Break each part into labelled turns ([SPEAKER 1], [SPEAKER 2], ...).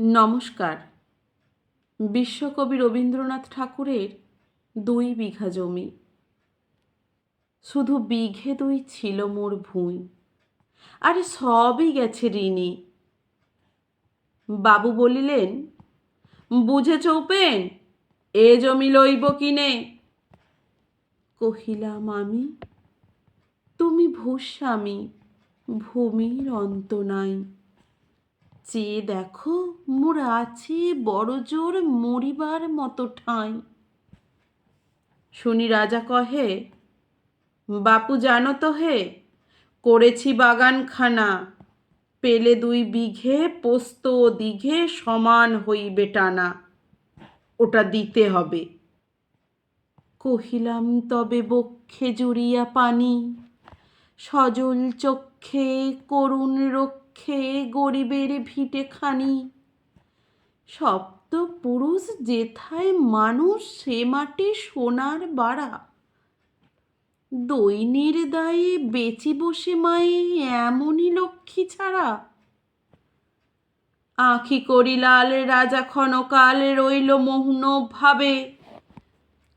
[SPEAKER 1] নমস্কার। বিশ্বকবি রবীন্দ্রনাথ ঠাকুরের দুই বিঘা জমি। শুধু বিঘে দুই ছিল মোর ভুঁই আরে সবই গেছে ঋণে। বাবু বলিলেন বুঝে চৌপেন এ জমি লইব কিনে? কহিলাম, আমি? তুমি ভূস্বামী, ভূমির অন্ত নাই। চেয়ে দেখো, মোর আছে বড় জোর মরিবার মতো ঠাঁই। শুনি রাজা কহে, বাপু জানো তো হে, করেছি বাগানখানা, পেলে দুই বিঘে, পোস্ত দিঘে সমান হইবে টানা, ওটা দিতে হবে। কহিলাম, তবে বক্ষে জুড়িয়া পানি, সজল চক্ষে করুণ রক্ষে গরিবের ভিটে খানি। সপ্ত পুরুষ যেথায় মানুষ, সে মাটি সোনার বাড়া। দৈন্যের দায়ে বেচি বসে মায়ে এমনই লক্ষ্মী ছাড়া। আঁখি করিলাল রাজা ক্ষণকাল রইল মৌন ভাবে।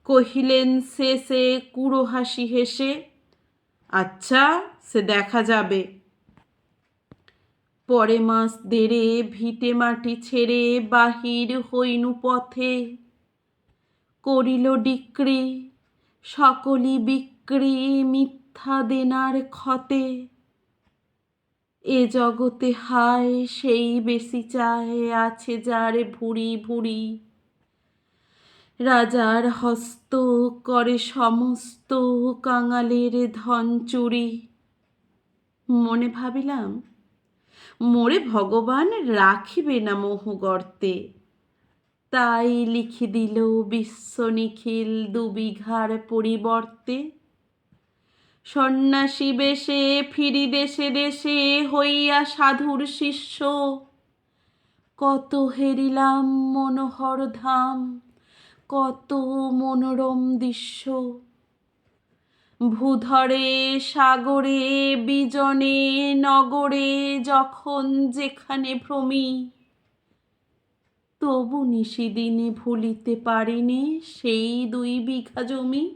[SPEAKER 1] কহিলেন শেষে কুড়ো হাসি হেসে। আচ্ছা সে দেখা যাবে। পরে মাস দেড়ে ভিটে মাটি ছেড়ে বাহির হইনু পথে। করিল ডিক্রি, সকলি বিক্রি মিথ্যা দেনার ক্ষতে। এ জগতে হায়, সেই বেশি চায় আছে যার ভুড়ি ভুড়ি। রাজার হস্ত করে সমস্ত কাঙালের ধন চুরি। মনে ভাবিলাম মোরে ভগবান রাখিবে না মোহ গর্তে। তাই লিখি দিল বিশ্ব নিখিল দুবিঘার পরিবর্তে। সন্ন্যাসী বেশে ফিরি দেশে দেশে হইয়া সাধুর শিষ্য। কত হেরিলাম মনোহর ধাম, কত মনোরম দৃশ্য। ভূধরে, সাগরে, বিজনে, নগরে, যখন যেখানে ভ্রমি, তবু নিশিদিনে ভুলিতে পারিনি সেই দুই বিঘা জমি।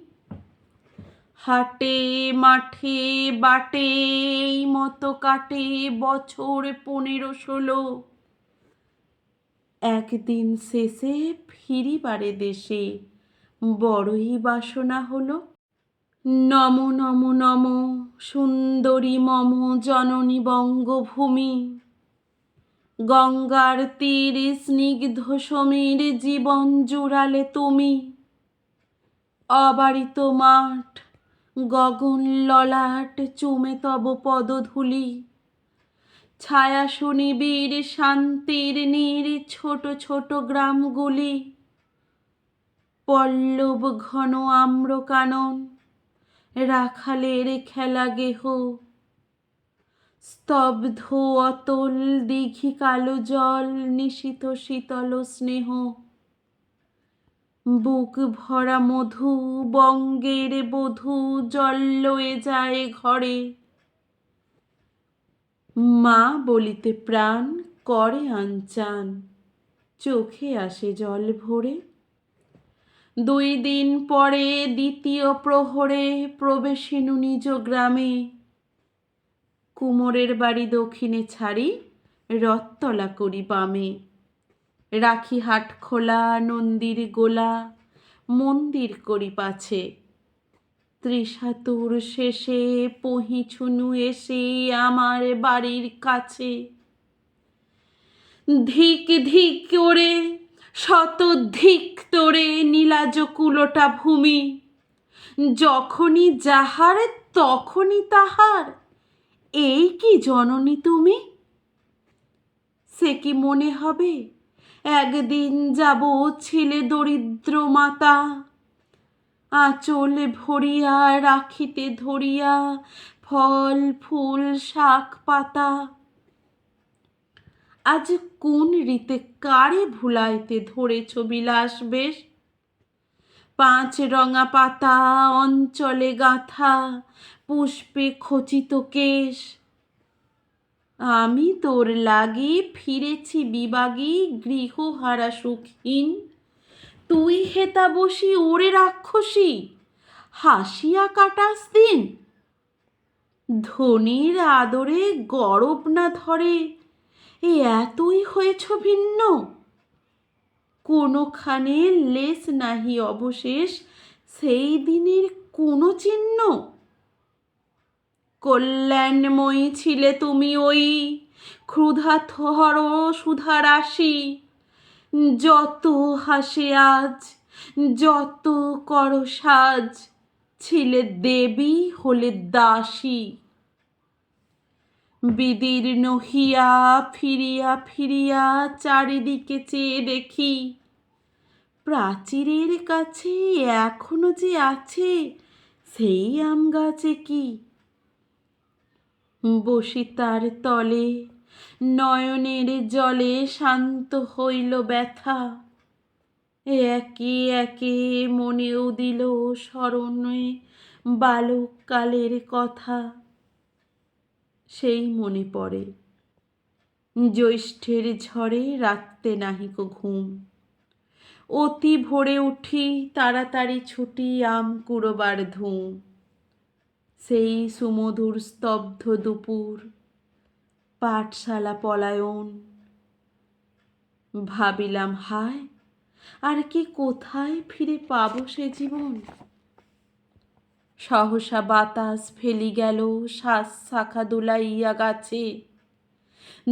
[SPEAKER 1] হাটে, মাঠে, বাটে, এই মতো কাটে বছর পনেরো ষোলো। একদিন শেষে ফিরিবারে দেশে বড়ই বাসনা হলো। নম নম নম, সুন্দরী মম জননী বঙ্গভূমি। গঙ্গার তীর স্নিগ্ধ সমীর জীবন জুড়ালে তুমি। অবারিত মাঠ, গগন ললাট চুমে তব পদধূলি। ছায়া সুনিবির শান্তির নীর ছোট ছোট গ্রামগুলি। পল্লব ঘন আম্র কানন রাখালের খেলা গেহ। স্তব্ধ অতল দিঘি কালো জল নিশিত শীতল স্নেহ। বুক ভরা মধু বঙ্গের বধূ জল লয়ে যায় ঘরে। মা বলিতে প্রাণ, করে আনচান, চোখে আসে জল ভরে। দুই দিন পরে দ্বিতীয় প্রহরে প্রবেশিনু নিজ গ্রামে। কুমোরের বাড়ি দক্ষিণে ছাড়ি, রথতলা করি বামে। রাখি হাট খোলা, নন্দির গোলা, মন্দির করি পাছে। ত্রিশাতুর শেষে পহিছুনু এসে আমার বাড়ির কাছে। ধিক ধিক করে শত ধিক তোরে নীলাজ কুলোটা ভূমি। যখনই যাহার, তখনই তাহার। এই কি জননী তুমি? সে কি মনে হবে, একদিন যাব ছেলে দরিদ্র মাতা। আঁচল ভরিয়া, রাখিতে ধরিয়া, ফল, ফুল, শাক, পাতা। আজ কোন রীতে কারে ভুলাইতে ধরেছ বিলাস বেশ? পাঁচ রঙা পাতা, অঞ্চলে গাঁথা, পুষ্পে খচিত কেশ। আমি তোর লাগি ফিরেছি বিবাগী, গৃহহারা সুখহীন। তুই হেতা বসি ওরে রাক্ষসী, হাসিয়া কাটাস দিন। ধনির আদরে গরব না ধরে এ এতই হয়েছ ভিন্ন। কোনোখানে লেস নাহি অবশেষ, সেই দিনের কোনো চিহ্ন। কল্যাণময়ী ছিলে তুমি ওই ক্ষুধা থর সুধা রাশি যত হাসে আজ, যত কর সাজ, ছিলে দেবী হলে দাসী। বিদীর্ণ হিয়া, ফিরিয়া ফিরিয়া, চারিদিকে চেয়ে দেখি। প্রাচীরের কাছে এখনও যে আছে, সেই আম গাছে কি? বসি তার তলে, নয়নের জলে শান্ত হইল ব্যথা। একে একে মনেও দিল স্মরণে বালককালের কথা। সেই মনে পড়ে। জ্যৈষ্ঠের ঝড়ে রাখতে নাহিক ঘুম। অতি ভোরে উঠি তাড়াতাড়ি ছুটি আম কুড়োবার ধুম। সেই সুমধুর স্তব্ধ দুপুর, পাঠশালা পলায়ন। ভাবিলাম, হায়, আর কি কোথায় ফিরে পাবো সে জীবন? সহসা বাতাস ফেলি গেল শ্বাস শাখা দুলাইয়া গাছে।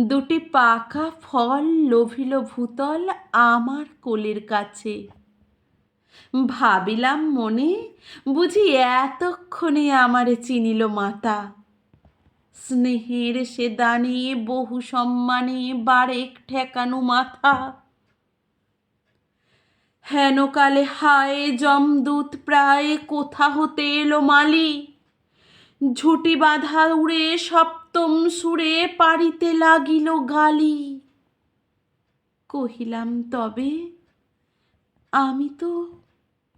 [SPEAKER 1] দুটি পাকা ফল লোভিল ভূতল আমার কোলের কাছে। ভাবিলাম মনে, বুঝি এতক্ষণে আমারে চিনিল মাতা। স্নেহের সে দানে বহু সম্মানে বারেক ঠেকানো মাথা। হেনকালে হায় জমদূত প্রায় কোথা হতে এলো মালি? ঝুটি বাঁধা উড়ে সপ্তম সুরে পারিতে লাগিল গালি। কহিলাম, তবে আমি তো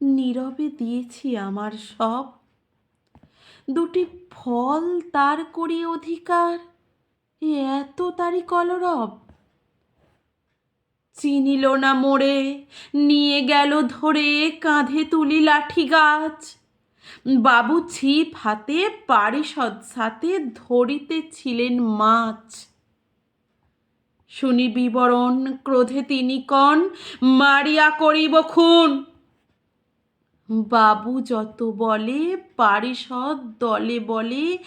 [SPEAKER 1] নীরবে দিয়েছি আমার সব। দুটি ফল তার করি অধিকার এত তারি কলরব। চিনিল না মোড়ে, নিয়ে গেল ধরে কাঁধে তুলি লাঠি গাছ। বাবু ছিপ হাতে, পারিষদ সাথে ধরিতে ছিলেন মাছ। শুনি বিবরণ ক্রোধে তিনি কন, মারিয়া করিব খুন। বাবু যত বলে, পারিষদ দলে বলে,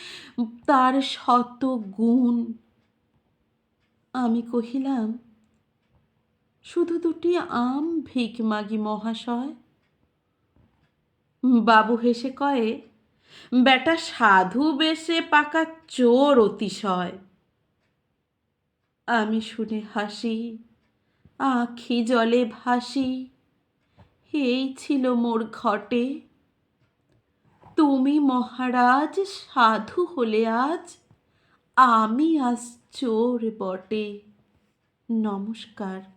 [SPEAKER 1] তার শত গুণ। আমি কহিলাম শুধু দুটি আম ভিক মাগি মহাশয়? বাবু হেসে কয়ে, বেটা সাধু বেশে পাকা চোর অতিশয়। আমি শুনে হাসি, আখি জলে ভাসি, এই ছিল মোর ঘটে। তুমি মহারাজ সাধু হলে আজ আমি আজ চোর বটে। নমস্কার।